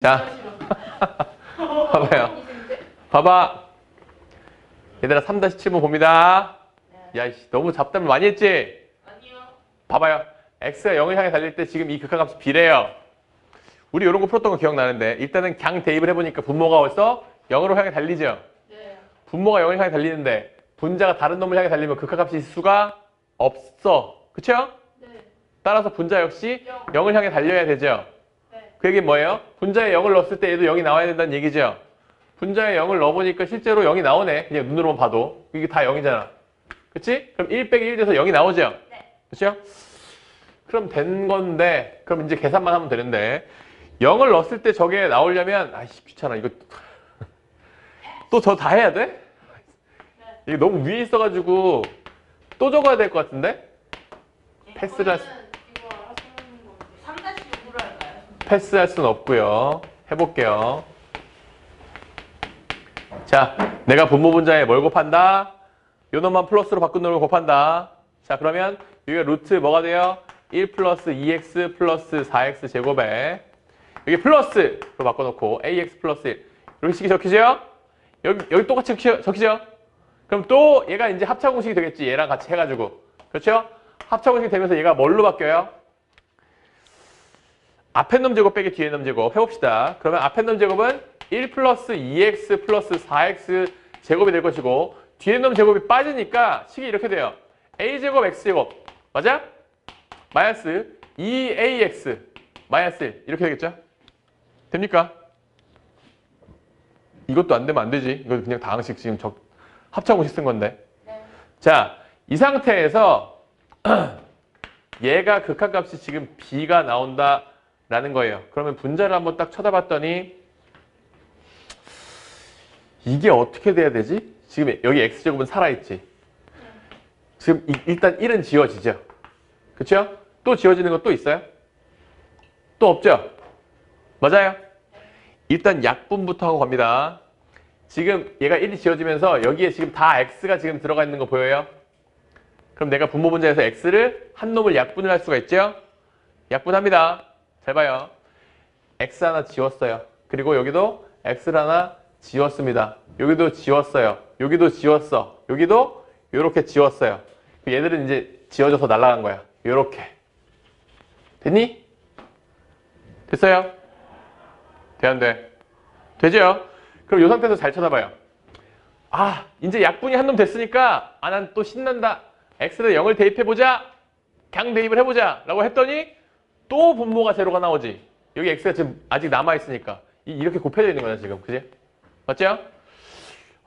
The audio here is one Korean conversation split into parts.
자, 봐봐요. 봐봐. 얘들아 3-7번 봅니다. 야, 이씨, 너무 잡담을 많이 했지? 아니요. 봐봐요. x가 0을 향해 달릴 때 지금 이 극한값이 비례요. 우리 이런 거 풀었던 거 기억나는데 일단은 강 대입을 해보니까 분모가 벌써 0으로 향해 달리죠. 네. 분모가 0을 향해 달리는데 분자가 다른 놈을 향해 달리면 극한값이 있을 수가 없어. 그쵸? 네. 따라서 분자 역시 영. 0을 향해 달려야 되죠. 네. 그 얘기 뭐예요? 분자에 0을 넣었을 때 얘도 0이 나와야 된다는 얘기죠. 분자에 0을 넣어보니까 실제로 0이 나오네. 그냥 눈으로만 봐도. 이게 다 0이잖아. 그치? 그럼 1 빼기 1 돼서 0이 나오죠? 네. 그쵸? 그럼 된 건데, 그럼 이제 계산만 하면 되는데, 0을 넣었을 때 저게 나오려면, 아이씨, 귀찮아. 이거 또 저 다 해야 돼? 이게 너무 위에 있어가지고, 또 적어야 될 것 같은데? 패스를 할 수- 이거는 이거 알아서 하는 거. 3-6으로 할까요? 패스할 수는 없고요. 해볼게요. 자, 내가 분모 분자에 뭘 곱한다? 요 놈만 플러스로 바꾼 놈을 곱한다. 자, 그러면 여기가 루트 뭐가 돼요? 1 플러스 2x 플러스 4x 제곱에 여기 플러스로 바꿔놓고 ax 플러스 1 이렇게 식이 적히죠? 여기, 여기 똑같이 적히- 적히죠? 그럼 또 얘가 이제 합차 공식이 되겠지. 얘랑 같이 해가지고. 그렇죠? 합차 공식이 되면서 얘가 뭘로 바뀌어요? 앞에 놈 제곱 빼기 뒤에 놈 제곱 해봅시다. 그러면 앞에 놈 제곱은 1 플러스 2x 플러스 4x 제곱이 될 것이고 뒤에 놈 제곱이 빠지니까 식이 이렇게 돼요. a 제곱 x 제곱 맞아? 마이너스 2ax 마이너스 1 이렇게 되겠죠? 됩니까? 이것도 안 되면 안 되지. 이거 그냥 다항식 지금 적, 합차공식 쓴 건데. 네. 자, 이 상태에서 얘가 극한값이 지금 b가 나온다 라는 거예요. 그러면 분자를 한번 딱 쳐다봤더니 이게 어떻게 돼야 되지? 지금 여기 x제곱은 살아있지. 지금 이- 일단 1은 지워지죠. 그쵸? 또 지워지는 거또 있어요? 또 없죠? 맞아요? 일단 약분부터 하고 갑니다. 지금 얘가 1이 지워지면서 여기에 지금 다 x가 지금 들어가 있는 거 보여요? 그럼 내가 분모 분자에서 x를 한 놈을 약분을 할 수가 있죠? 약분합니다. 잘 봐요. x 하나 지웠어요. 그리고 여기도 x를 하나 지웠습니다. 여기도 지웠어요. 여기도 지웠어. 여기도 이렇게 지웠어요. 얘들은 이제 지워져서 날아간 거야. 이렇게. 됐니? 됐어요? 돼, 안 돼? 되죠? 그럼 이 상태에서 잘 쳐다봐요. 아, 이제 약분이 한 놈 됐으니까, 아, 난 또 신난다. x를 0을 대입해보자. 강 대입을 해보자. 라고 했더니, 또 분모가 제로가 나오지. 여기 x가 지금 아직 남아있으니까. 이- 이렇게 곱해져 있는 거야, 지금. 그지? 맞죠?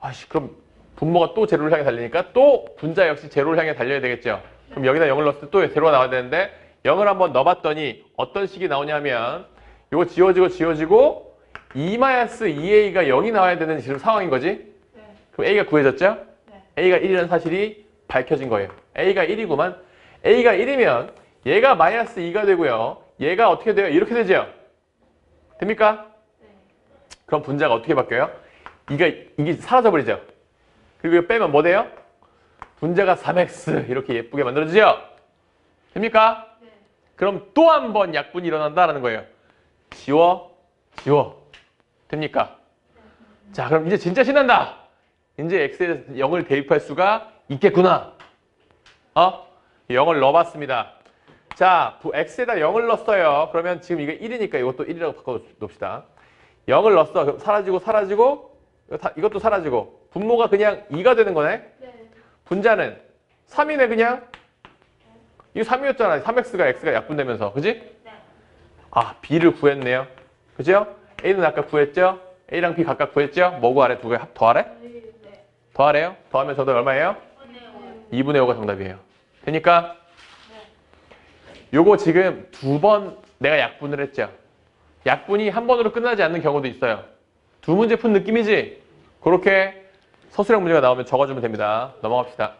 아씨, 그럼 분모가 또 제로를 향해 달리니까 또 분자 역시 제로를 향해 달려야 되겠죠. 그럼 여기다 0을 넣었을 때 또 제로가 나와야 되는데, 0을 한번 넣어봤더니 어떤 식이 나오냐면, 이거 지워지고 지워지고 2-2a가 0이 나와야 되는 지금 상황인 거지? 네. 그럼 a가 구해졌죠? 네. a가 1이라는 사실이 밝혀진 거예요. a가 1이구만. a가 1이면 얘가 마이너스 2가 되고요. 얘가 어떻게 돼요? 이렇게 되죠? 됩니까? 네. 그럼 분자가 어떻게 바뀌어요? 이게, 이게 사라져버리죠? 그리고 이거 빼면 뭐 돼요? 분자가 3x 이렇게 예쁘게 만들어지죠? 됩니까? 네. 그럼 또 한 번 약분이 일어난다라는 거예요. 지워, 지워. 됩니까? 자, 그럼 이제 진짜 신난다. 이제 x에 0을 대입할 수가 있겠구나. 어? 0을 넣어봤습니다. 자, 부- x에다 0을 넣었어요. 그러면 지금 이게 1이니까 이것도 1이라고 바꿔놓읍시다. 0을 넣었어. 그럼 사라지고 사라지고 이것도 사라지고 분모가 그냥 2가 되는 거네. 네. 분자는 3이네 그냥. 이거 3이었잖아. 3x가 x가 약분되면서. 그지? 네. 아, b를 구했네요. 그죠? a는 아까 구했죠? a랑 b 각각 구했죠? 뭐 구하래? 두 개 더하래? 네. 더하래요? 더하면 저도 얼마예요? 네. 2분의 5가 정답이에요. 되니까 요거 지금 두 번 내가 약분을 했죠. 약분이 한 번으로 끝나지 않는 경우도 있어요. 두 문제 푼 느낌이지? 그렇게 서술형 문제가 나오면 적어주면 됩니다. 넘어갑시다.